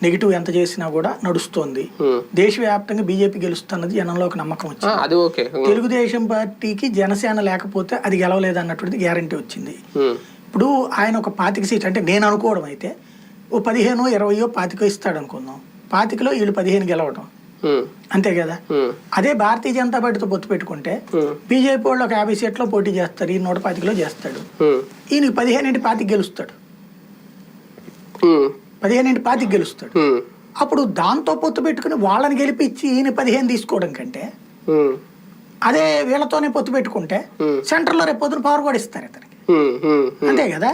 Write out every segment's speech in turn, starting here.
Negative ఎంత చేసినా కూడా నడుస్తోంది ఉమ్. దేశవ్యాప్తంగా బీజేపీ గెలుస్తున్నది జనంలో ఒక నమ్మకం వచ్చింది ఓకే ఉమ్. తెలుగుదేశం పార్టీకి జనసేన లేకపోతే అది గెలవలేదు అన్నటువంటిది గ్యారంటీ వచ్చింది ఉమ్. ఇప్పుడు ఆయన ఒక పాతిక సీట్ అంటే నేను అనుకోవడం అయితే ఓ పదిహేను ఇరవయో పాతికో ఇస్తాడు అనుకుందాం పాతికలో వీళ్ళు పదిహేను గెలవడం. అంతే కదా. అదే భారతీయ జనతా పార్టీతో పొత్తు పెట్టుకుంటే. బీజేపీ వాళ్ళు ఒక యాభై సీట్లో పోటీ చేస్తారు ఈ నూట పాతికలో చేస్తాడు ఉమ్. ఈయనకి పదిహేను ఇంటి పాతికి గెలుస్తాడు. పదిహేను ఇంటి పాతికి గెలుస్తాడు. అప్పుడు దాంతో పొత్తు పెట్టుకుని వాళ్ళని గెలిపించి ఈయన పదిహేను తీసుకోవడం కంటే. అదే వీళ్ళతోనే పొత్తు పెట్టుకుంటే Hmm. సెంట్రల్లో రేపు పొద్దున పవర్ కూడా ఇస్తారు ఇతనికి. అంతే కదా?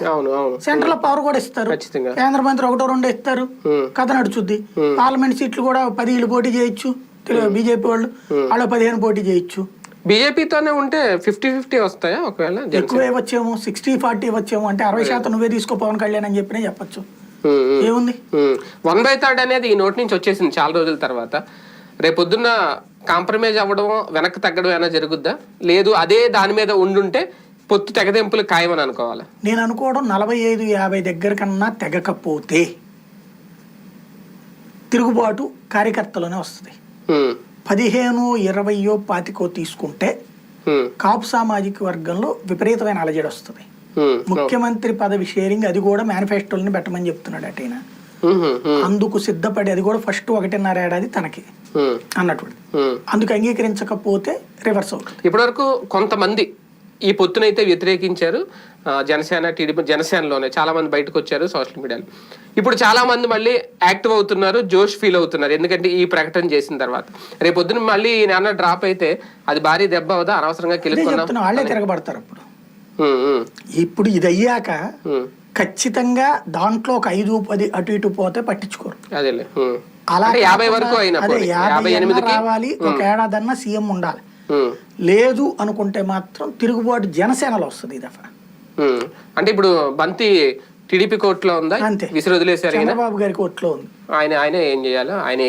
సెంట్రల్లో పవర్ కూడా ఇస్తారు. కేంద్ర మంత్రి ఒకటో రెండో ఇస్తారు. కథ నడుచుద్ది. పార్లమెంట్ సీట్లు కూడా పది పోటీ చేయొచ్చు. బీజేపీ వాళ్ళు వాళ్ళు పదిహేను పోటీ చేయొచ్చు. బీజేపీతోనే ఉంటే ఫిఫ్టీ ఫిఫ్టీ వస్తాయా ఒకవేళ? ఎక్కువ ఇవ్వచ్చేమో సిక్స్టీ ఫార్టీ ఇవ్వచ్చేమో అంటే అరవై శాతం నువ్వే తీసుకో పవన్ కళ్యాణ్ అని చెప్పినా చెప్పొచ్చు. ఏముంది? వన్ బై థర్డ్ అనేది ఈ నోట్ నుంచి వచ్చేసింది చాలా రోజుల తర్వాత. రేపొద్దున్న కాంప్రమైజ్ అవ్వడం వెనక్కి తగ్గడం ఏమైనా జరుగుద్దా? లేదు అదే దాని మీద ఉండుంటే పొత్తు తెగదెంపులు ఖాయమని అనుకోవాలా? నేను అనుకోవడం నలభై ఐదు యాభై దగ్గర కన్నా తెగకపోతే తిరుగుబాటు కార్యకర్తలోనే వస్తుంది. పదిహేను ఇరవయో పాతికో తీసుకుంటే. కాపు సామాజిక వర్గంలో విపరీతమైన అలజడి వస్తుంది. ముఖ్యమంత్రి పదవి షేరింగ్ అది కూడా మేనిఫెస్టోని పెట్టమని చెప్తున్నాడు అటైన ఉమ్. ఉమ్. అందుకు సిద్ధపడి అది కూడా ఫస్ట్ ఒకటిన్నర ఏడాది తనకి. అన్నటువంటి. అందుకు అంగీకరించకపోతే రివర్స్ అవుతుంది. ఇప్పటివరకు కొంతమంది ఈ పొత్తునైతే వ్యతిరేకించారు. జనసేన టీడీపీ జనసేనలోనే చాలా మంది బయటకు వచ్చారు సోషల్ మీడియాలో. ఇప్పుడు చాలా మంది మళ్ళీ యాక్టివ్ అవుతున్నారు జోష్ ఫీల్ అవుతున్నారు. ఎందుకంటే ఈ ప్రకటన చేసిన తర్వాత. రేపు పొద్దున మళ్ళీ ఈ నాన్న డ్రాప్ అయితే అది భారీ దెబ్బ అవుదా? అనవసరంగా చెప్తున్నా వాళ్ళే తిరగబడతారు ఇప్పుడు ఇది అయ్యాక. ఖచ్చితంగా దాంట్లో ఒక ఐదు పది అటు ఇటు పోతే పట్టించుకోరు. అలా యాభై వరకు అదే. యాభై ఎనిమిదికి రావాలి ఒక ఏడాదన్నా సీఎం ఉండాలి లేదు అనుకుంటే మాత్రం తిరుగుబాటు జనసేనలో వస్తుంది ఈ దఫా. అంటే ఇప్పుడు బంతి టీడీపీ కోర్టులో ఉందా అంతే. విసిరి వదిలేశారు ఈయన చంద్రబాబు గారికి ఓట్లో ఉంది ఆయన ఆయన ఏం చేయాలో ఆయన